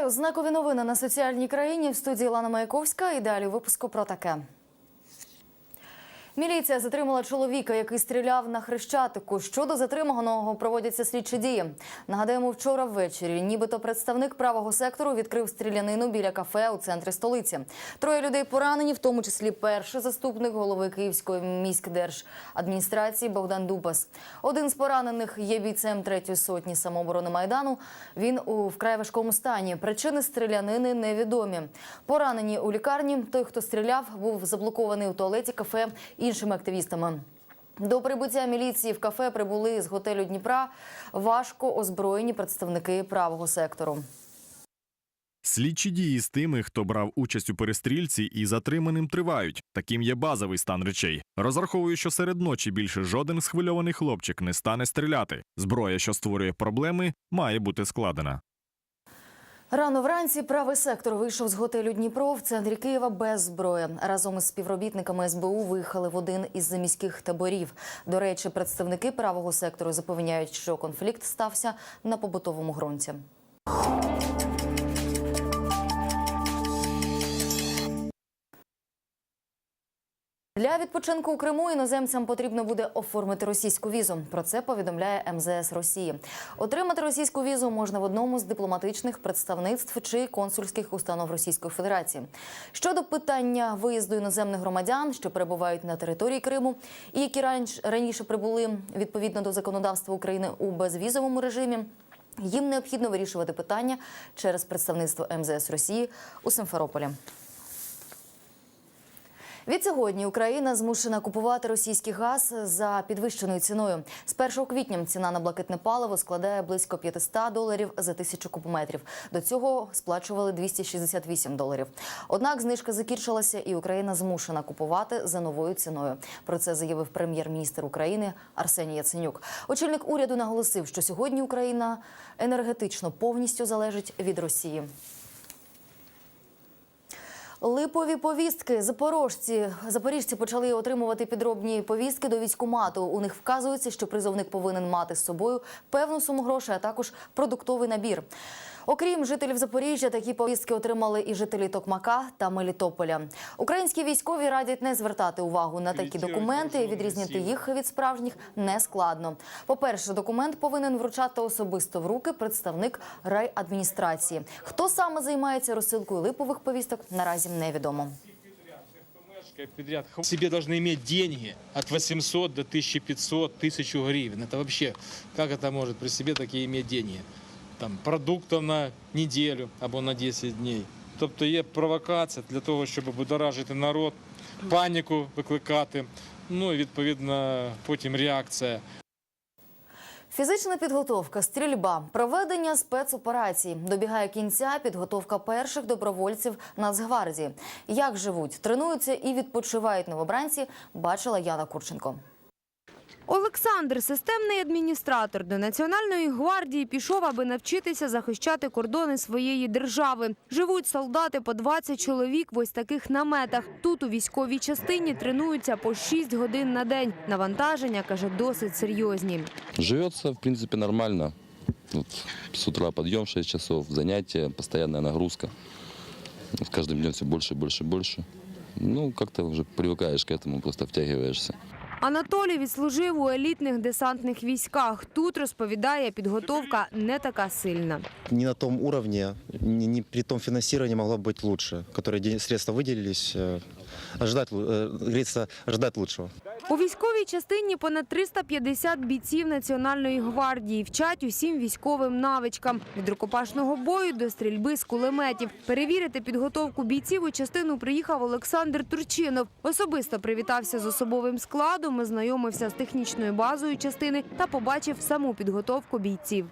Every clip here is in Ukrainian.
Вітаю! Знакові новини на соціальній країні в студії Лана Маяковська. І далі випуску про таке. Міліція затримала чоловіка, який стріляв на хрещатику. Щодо затриманого проводяться слідчі дії. Нагадаємо, вчора ввечері, нібито представник правого сектору відкрив стрілянину біля кафе у центрі столиці. Троє людей поранені, в тому числі перший заступник голови Київської міськдержадміністрації Богдан Дубас. Один з поранених є бійцем третьої сотні самооборони майдану. Він у вкрай важкому стані. Причини стрілянини невідомі. Поранені у лікарні. Той, хто стріляв, був заблокований у туалеті кафе іншими активістами. До прибуття міліції в кафе прибули з готелю Дніпра важко озброєні представники правого сектору. Слідчі дії з тими, хто брав участь у перестрільці і затриманим тривають. Таким є базовий стан речей. Розраховую, що серед ночі більше жоден схвильований хлопчик не стане стріляти. Зброя, що створює проблеми, має бути складена. Рано вранці правий сектор вийшов з готелю Дніпро в центрі Києва без зброї. Разом із співробітниками СБУ виїхали в один із заміських таборів. До речі, представники правого сектору запевняють, що конфлікт стався на побутовому ґрунті. Для відпочинку у Криму іноземцям потрібно буде оформити російську візу. Про це повідомляє МЗС Росії. Отримати російську візу можна в одному з дипломатичних представництв чи консульських установ Російської Федерації. Щодо питання виїзду іноземних громадян, що перебувають на території Криму, і які раніше- прибули відповідно до законодавства України у безвізовому режимі. Їм необхідно вирішувати питання через представництво МЗС Росії у Симферополі. Відсьогодні Україна змушена купувати російський газ за підвищеною ціною. З 1 квітня ціна на блакитне паливо складає близько 500 доларів за тисячу кубометрів. До цього сплачували 268 доларів. Однак знижка закінчилася, і Україна змушена купувати за новою ціною. Про це заявив прем'єр-міністр України Арсеній Яценюк. Очільник уряду наголосив, що сьогодні Україна енергетично повністю залежить від Росії. Липові повістки. Запорожці запоріжці почали отримувати підробні повістки до військкомату. У них вказується, що призовник повинен мати з собою певну суму грошей, а також продуктовий набір. Окрім жителів Запоріжжя, такі повістки отримали і жителі Токмака та Мелітополя. Українські військові радять не звертати увагу на такі документи. Відрізнити їх від справжніх не складно. По-перше, документ повинен вручати особисто в руки представник райадміністрації. Хто саме займається розсилкою липових повісток, наразі невідомо. подряд. Себе должны иметь деньги от 800 до 1500, 1000 гривен. Это вообще, как это может при себе такие иметь деньги? Там, продуктов на неделю або на 10 дней. Тобто є провокація для того, щоб будоражити народ, паніку викликати, ну і відповідно потім реакція. Фізична підготовка, стрільба, проведення спецоперацій. Добігає кінця підготовка перших добровольців Нацгвардії. Як живуть, тренуються і відпочивають новобранці, бачила Яна Курченко. Олександр, системний адміністратор до Національної гвардії, пішов, аби навчитися захищати кордони своєї держави. Живуть солдати по 20 чоловік в ось таких наметах. Тут у військовій частині тренуються по 6 годин на день. Навантаження, каже, досить серйозні. Живется, в принципе, нормально. Вот, с утра подъем 6 часов, занятия, постоянная нагрузка. С каждым днем все больше, больше, больше. Ну, как-то уже привыкаешь к этому, просто втягиваешься. Анатолій відслужив у елітних десантних військах. Тут розповідає, підготовка не така сильна. не на том уровне, не, не при том финансировании могло быть лучше, которые ден- средства выделились, э, ожидать, лу- У військовій частині понад 350 бійців Національної гвардії вчать усім військовим навичкам від рукопашного бою до стрільби з кулеметів. Перевірити підготовку бійців у частину приїхав Олександр Турчинов. Особисто привітався з особовим складом, ознайомився з технічною базою частини та побачив саму підготовку бійців.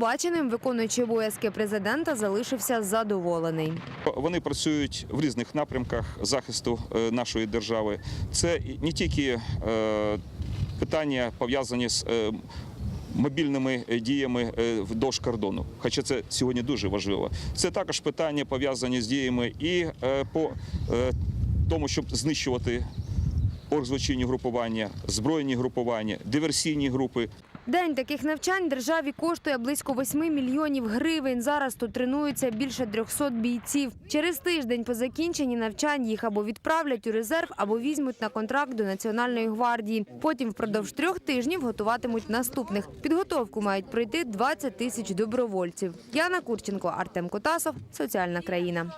Побаченим виконуючий обов'язки президента залишився задоволений. Вони працюють в різних напрямках захисту е, нашої держави. Це не тільки е, питання пов'язані з е, мобільними діями вдовж кордону, хоча це сьогодні дуже важливо. Це також питання пов'язані з діями і по тому, щоб знищувати оргзлочинні групування, збройні групування, диверсійні групи. День таких навчань державі коштує близько 8 мільйонів гривень. Зараз тут тренуються більше 300 бійців. Через тиждень по закінченні навчань їх або відправлять у резерв, або візьмуть на контракт до Національної гвардії. Потім впродовж трьох тижнів готуватимуть наступних. Підготовку мають пройти 20 тисяч добровольців. Яна Курченко, Артем Котасов, Соціальна країна.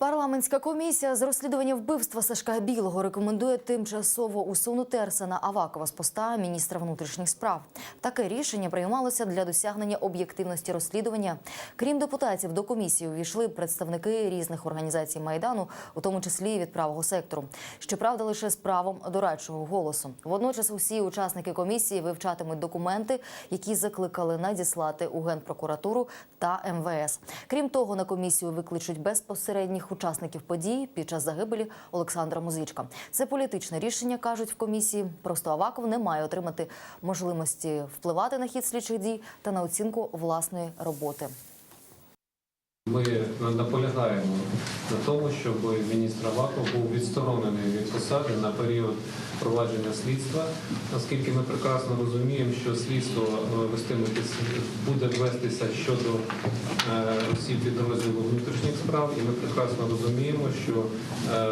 Парламентська комісія з розслідування вбивства Сашка Білого рекомендує тимчасово усунути Арсена Авакова з поста міністра внутрішніх справ. Таке рішення приймалося для досягнення об'єктивності розслідування. Крім депутатів, до комісії увійшли представники різних організацій майдану, у тому числі від правого сектору. Щоправда, лише з правом дорадчого голосу. Водночас, усі учасники комісії вивчатимуть документи, які закликали надіслати у генпрокуратуру та МВС. Крім того, на комісію викличуть безпосередніх учасників подій під час загибелі Олександра Музичка. Це політичне рішення, кажуть в комісії. Просто Аваков не має отримати можливості впливати на хід слідчих дій та на оцінку власної роботи. Ми наполягаємо на тому, щоб міністр Аваков був відсторонений від посади на період провадження слідства, оскільки ми прекрасно розуміємо, що слідство е, буде вестися щодо е, осіб підрозділу внутрішніх справ, і ми прекрасно розуміємо, що е,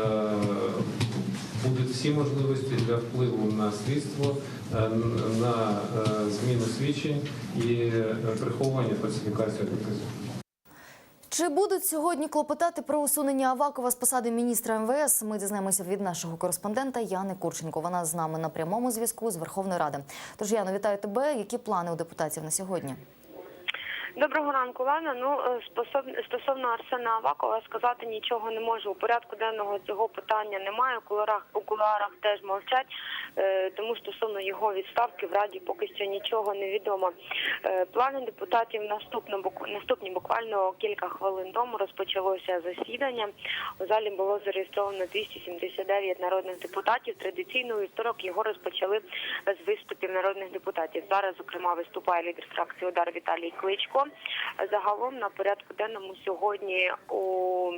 будуть всі можливості для впливу на слідство, на зміну свідчень і приховування фальсифікації доказів. Чи будуть сьогодні клопотати про усунення Авакова з посади міністра МВС? Ми дізнаємося від нашого кореспондента Яни Курченко. Вона з нами на прямому зв'язку з Верховної Ради. Тож Яно, вітаю тебе. Які плани у депутатів на сьогодні? Доброго ранку, Лана. Ну е, стосовно Арсена Авакова сказати нічого не можу. У порядку денного цього питання немає. У кулуарах у кулуарах теж мовчать. Е, Тому стосовно його відставки в раді поки що нічого не відомо. Е, Плани депутатів наступно наступні буквально кілька хвилин тому розпочалося засідання. У залі було зареєстровано 279 народних депутатів. Традиційно у вівторок його розпочали з виступів народних депутатів. Зараз, зокрема, виступає лідер фракції Удар Віталій Кличко. Загалом на порядку денному сьогодні у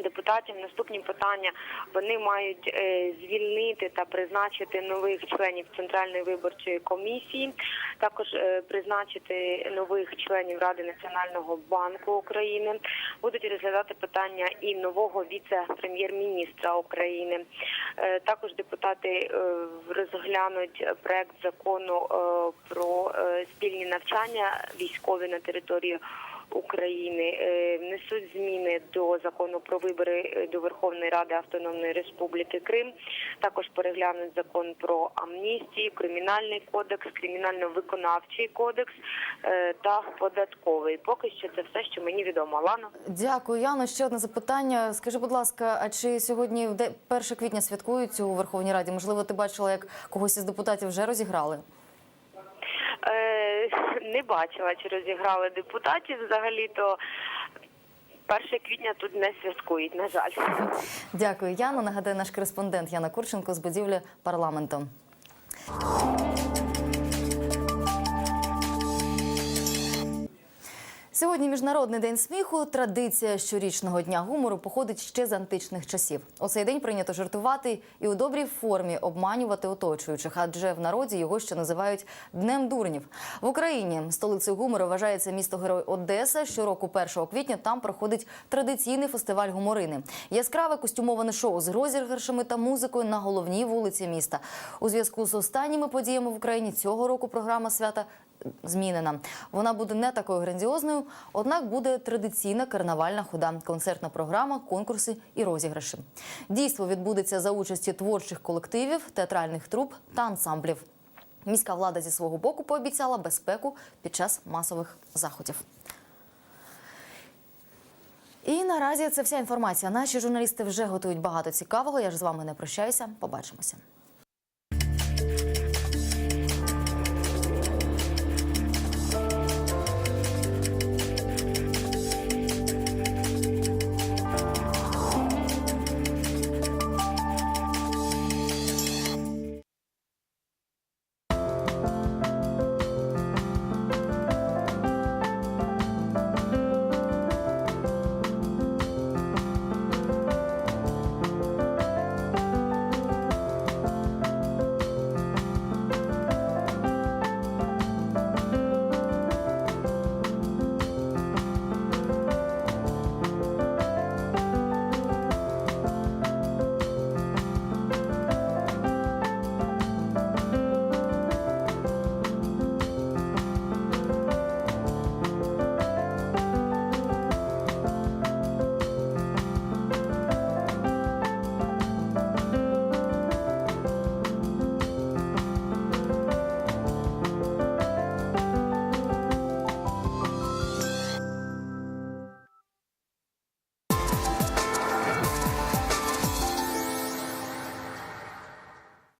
депутатів наступні питання вони мають е, звільнити та призначити нових членів центральної виборчої комісії, також е, призначити нових членів Ради Національного банку України. Будуть розглядати питання і нового віце-прем'єр-міністра України. Е, також депутати розглянуть проект закону про спільні навчання військові на території. України е, внесуть зміни до закону про вибори е, до Верховної Ради Автономної Республіки Крим. Також переглянуть закон про амністію, кримінальний кодекс, кримінально-виконавчий кодекс е, та податковий. Поки що це все, що мені відомо. Лана. Дякую, Яно. Ще одне запитання. Скажи, будь ласка, а чи сьогодні де- 1 квітня святкують у Верховній Раді? Можливо, ти бачила, як когось із депутатів вже розіграли? Не бачила, чи розіграли депутатів взагалі, то 1 квітня тут не святкують, на жаль. Дякую, Яна. Нагадаю, наш кореспондент Яна Курченко з будівлі парламенту. Сьогодні міжнародний день сміху. Традиція щорічного дня гумору походить ще з античних часів. У цей день прийнято жартувати і у добрій формі обманювати оточуючих, адже в народі його ще називають днем дурнів. В Україні столицею гумору вважається місто Герой Одеса. Щороку 1 квітня там проходить традиційний фестиваль гуморини. Яскраве костюмоване шоу з розіграшами та музикою на головній вулиці міста. У зв'язку з останніми подіями в Україні цього року програма свята змінена. Вона буде не такою грандіозною, однак буде традиційна карнавальна хода, концертна програма, конкурси і розіграші. Дійство відбудеться за участі творчих колективів, театральних труп та ансамблів. Міська влада зі свого боку пообіцяла безпеку під час масових заходів. І наразі це вся інформація. Наші журналісти вже готують багато цікавого. Я ж з вами не прощаюся. Побачимося.